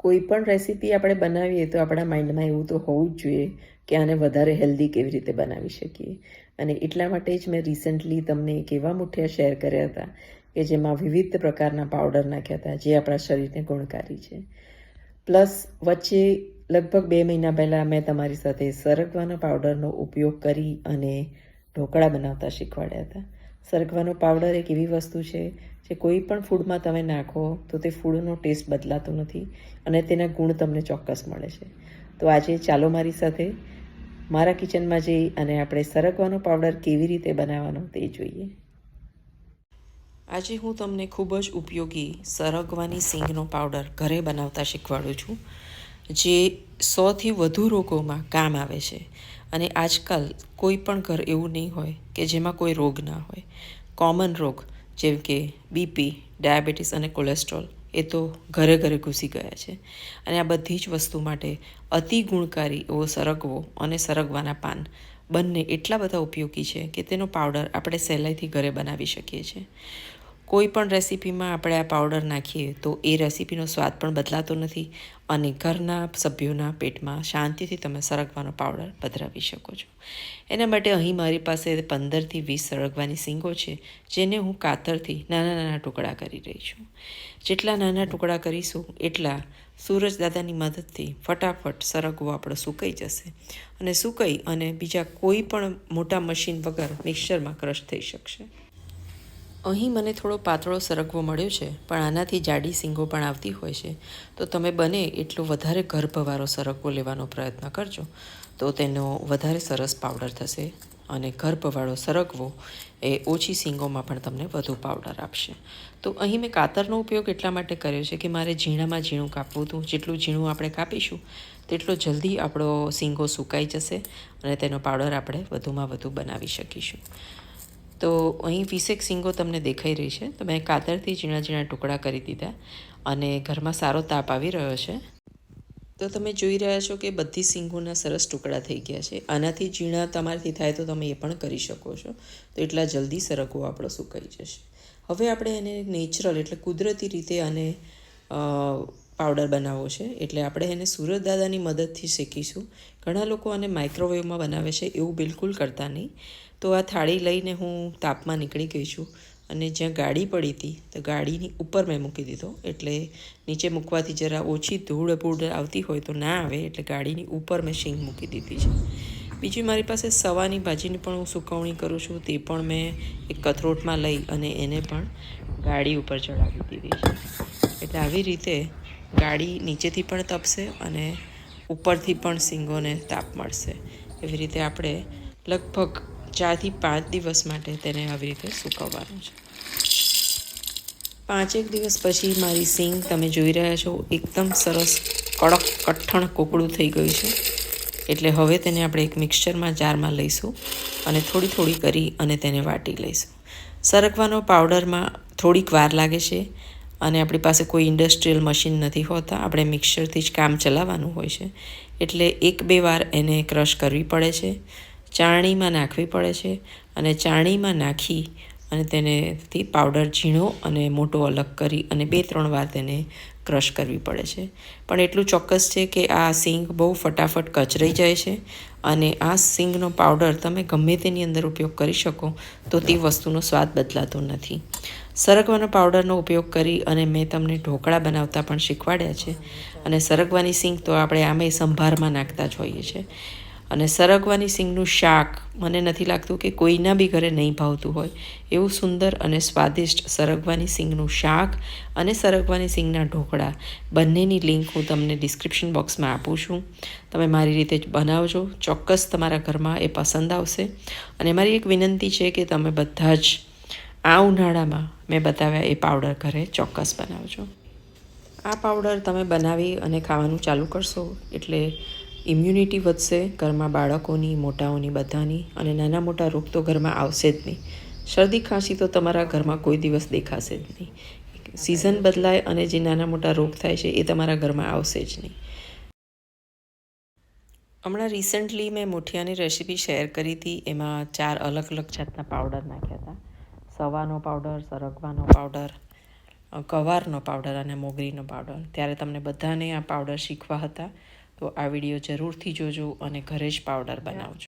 કોઈ પણ રેસીપી આપણે બનાવીએ તો આપણા માઇન્ડમાં એવું તો હોવું જ જોઈએ કે આને વધારે હેલ્ધી કેવી રીતે બનાવી શકીએ. અને એટલા માટે જ મેં રિસન્ટલી તમને એક એવા મુઠિયા શેર કર્યા હતા કે જેમાં વિવિધ પ્રકારના પાવડર નાખ્યા હતા જે આપણા શરીરને ગુણકારી છે. પ્લસ વચ્ચે લગભગ બે મહિના પહેલાં મેં તમારી સાથે સરગવાના પાવડરનો ઉપયોગ કરી અને ઢોકળા બનાવતા શીખવાડ્યા હતા. સરગવાનો પાવડર એક એવી વસ્તુ છે જે કોઈ પણ ફૂડમાં તમે નાખો તો તે ફૂડનો ટેસ્ટ બદલાતો નથી અને તેના ગુણ તમને ચોક્કસ મળે છે. તો આજે ચાલો મારી સાથે મારા કિચનમાં જઈ અને આપણે સરગવાનો પાવડર કેવી રીતે બનાવવાનો તે જોઈએ. આજે હું તમને ખૂબ જ ઉપયોગી સરગવાની સિંગનો પાવડર ઘરે બનાવતા શીખવાડું છું. જે સોથી વધુ રોગોમાં કામ આવે છે. અને આજકાલ કોઈ પણ ઘર એવું નહીં હોય કે જેમાં કોઈ રોગ ના હોય. કોમન રોગ જેમ કે બીપી ડાયાબિટીસ અને કોલેસ્ટ્રોલ એ તો ઘરે ઘરે ઘૂસી ગયા છે. અને આ બધી જ વસ્તુ માટે અતિ ગુણકારી એવો સરગવો અને સરગવાના પાન બંને એટલા બધા ઉપયોગી છે કે તેનો પાવડર આપણે સહેલાઈથી ઘરે બનાવી શકીએ છીએ. કોઈ પણ રેસીપીમાં આપણે આ પાવડર નાખીએ તો એ રેસીપીનો સ્વાદ પણ બદલાતો નથી અને ઘરના સભ્યોના પેટમાં શાંતિથી તમે સરગવાનો પાવડર પધરાવી શકો છો. એના માટે અહીં મારી પાસે પંદરથી વીસ સરગવાની સિંગો છે, જેને હું કાતરથી નાના નાના ટુકડા કરી રહી છું. જેટલા નાના ટુકડા કરીશું એટલા સૂરજદાદાની મદદથી ફટાફટ સરગવો આપણો સુકાઈ જશે અને સુકાઈ અને બીજા કોઈ પણ મોટા મશીન વગર મિક્સરમાં ક્રશ થઈ શકશે. અહીં મને થોડો પાતળો સરગવો મળ્યો છે, પણ આનાથી જાડી સિંગો પણ આવતી હોય છે. તો તમે બને એટલો વધારે ગર્ભવાળો સરગવો લેવાનો પ્રયત્ન કરજો. તો તેનો વધારે સરસ પાવડર થશે અને ગર્ભવાળો સરગવો એ ઓછી સિંગોમાં પણ તમને વધુ પાવડર આપશે. તો અહીં મેં કાતરનો ઉપયોગ એટલા માટે કર્યો છે કે મારે ઝીણામાં ઝીણું કાપવું હતું. જેટલું ઝીણું આપણે કાપીશું, તેટલો જલ્દી આપણો સિંગો સુકાઈ જશે અને તેનો પાવડર આપણે વધુમાં વધુ બનાવી શકીશું. તો અહીં વીસેક સિંગો તમને દેખાઈ રહી છે. તો મેં કાતરથી ઝીણા ઝીણા ટુકડા કરી દીધા અને ઘરમાં સારો તાપ આવી રહ્યો છે. તો તમે જોઈ રહ્યા છો કે બધી સિંગોના સરસ ટુકડા થઈ ગયા છે. આનાથી ઝીણા તમારાથી થાય તો તમે એ પણ કરી શકો છો. તો એટલા જલ્દી સરગવો આપણો સુકાઈ જશે. હવે આપણે એને નેચરલ એટલે કુદરતી રીતે આને પાવડર બનાવવો છે. એટલે આપણે એને સુરત દાદાની મદદથી શીખીશું ઘણા લોકો આને માઇક્રોવેવમાં બનાવે છે એવું બિલકુલ કરતા નહીં. તો આ થાળી લઈને હું તાપમાં નીકળી ગઈ છું. અને જ્યાં ગાડી પડી હતી, તો ગાડીની ઉપર મેં મૂકી દીધો. એટલે નીચે મૂકવાથી જરા ઓછી ધૂળ ભૂળ આવતી હોય તો ના આવે, એટલે ગાડીની ઉપર મેં શીંગ મૂકી દીધી છે. બીજી મારી પાસે સવાની ભાજીની પણ હું સુકવણી કરું છું. તે પણ મેં એક કથરોટમાં લઈ અને એને પણ ગાડી ઉપર ચડાવી દીધી છે. એટલે આવી રીતે ગાડી નીચેથી પણ તપશે અને ઉપરથી પણ સિંગોને તાપ મળશે. એવી રીતે આપણે લગભગ ચારથી પાંચ દિવસ માટે તેને આવી રીતે સૂકવવાનું છે. પાંચેક દિવસ પછી મારી સિંગ તમે જોઈ રહ્યા છો, એકદમ સરસ કડક, કઠણ, કોકડું થઈ ગયું છે. એટલે હવે તેને આપણે એક મિક્સચરમાં જારમાં લઈશું અને થોડી થોડી કરી અને તેને વાટી લઈશું. સરકવાનો પાવડરમાં થોડીક વાર લાગે છે. અને આપણી પાસે કોઈ ઇન્ડસ્ટ્રીયલ મશીન નથી હોતા. આપણે મિક્સરથી જ કામ ચલાવવાનું હોય છે. એટલે એક બે વાર એને ક્રશ કરવી પડે છે. ચાણીમાં નાખવી પડે છે અને ચાણીમાં નાખી અને તેનેથી પાવડર ઝીણો અને મોટો અલગ કરી અને બે ત્રણ વાર તેને ક્રશ કરવી પડે છે. પણ એટલું ચોક્કસ છે કે આ સિંગ બહુ ફટાફટ કચરાઈ જાય છે અને આ સિંગનો પાવડર તમે ગમે તેની અંદર ઉપયોગ કરી શકો તો તે વસ્તુનો સ્વાદ બદલાતો નથી. સરગવાનો પાવડરનો ઉપયોગ કરી અને મેં તમને ઢોકળા બનાવતા પણ શીખવાડ્યા છે. અને સરગવાની સિંગ તો આપણે આમે સંભારમાં નાખતા જ હોઈએ છીએ. અને સરગવાની સિંગનું શાક મને નથી લાગતું કે કોઈના બી ઘરે નહીં ભાવતું હોય. એવું સુંદર અને સ્વાદિષ્ટ સરગવાની સિંગનું શાક અને સરગવાની સિંગના ઢોકળા બંનેની લિંક હું તમને ડિસ્ક્રિપ્શન બોક્સમાં આપું છું. તમે મારી રીતે જ બનાવજો. ચોક્કસ તમારા ઘરમાં એ પસંદ આવશે. અને મારી એક વિનંતી છે કે તમે બધા જ આ ઉનાળામાં મેં બતાવ્યા એ પાવડર ઘરે ચોક્કસ બનાવજો. આ પાવડર તમે બનાવી અને ખાવાનું ચાલુ કરશો એટલે ઇમ્યુનિટી વધશે ઘરમાં બાળકોની, મોટાઓની, બધાની અને નાના મોટા રોગ તો ઘરમાં આવશે જ નહીં. શરદી, ખાંસી તો તમારા ઘરમાં કોઈ દિવસ દેખાશે જ નહીં. સિઝન બદલાય અને જે નાના મોટા રોગ થાય છે એ તમારા ઘરમાં આવશે જ નહીં. હમણાં રિસન્ટલી મેં મુઠિયાની રેસીપી શેર કરી હતી, એમાં ચાર અલગ અલગ જાતના પાવડર નાખ્યા હતા. સવાનો પાવડર, સરગવાનો પાવડર કવારનો પાવડર અને મોગરીનો પાવડર. ત્યારે તમને બધાને આ પાવડર શીખવા હતા. તો આ વીડિયો જરૂરથી જોજો અને ઘરે જ પાવડર બનાવજો.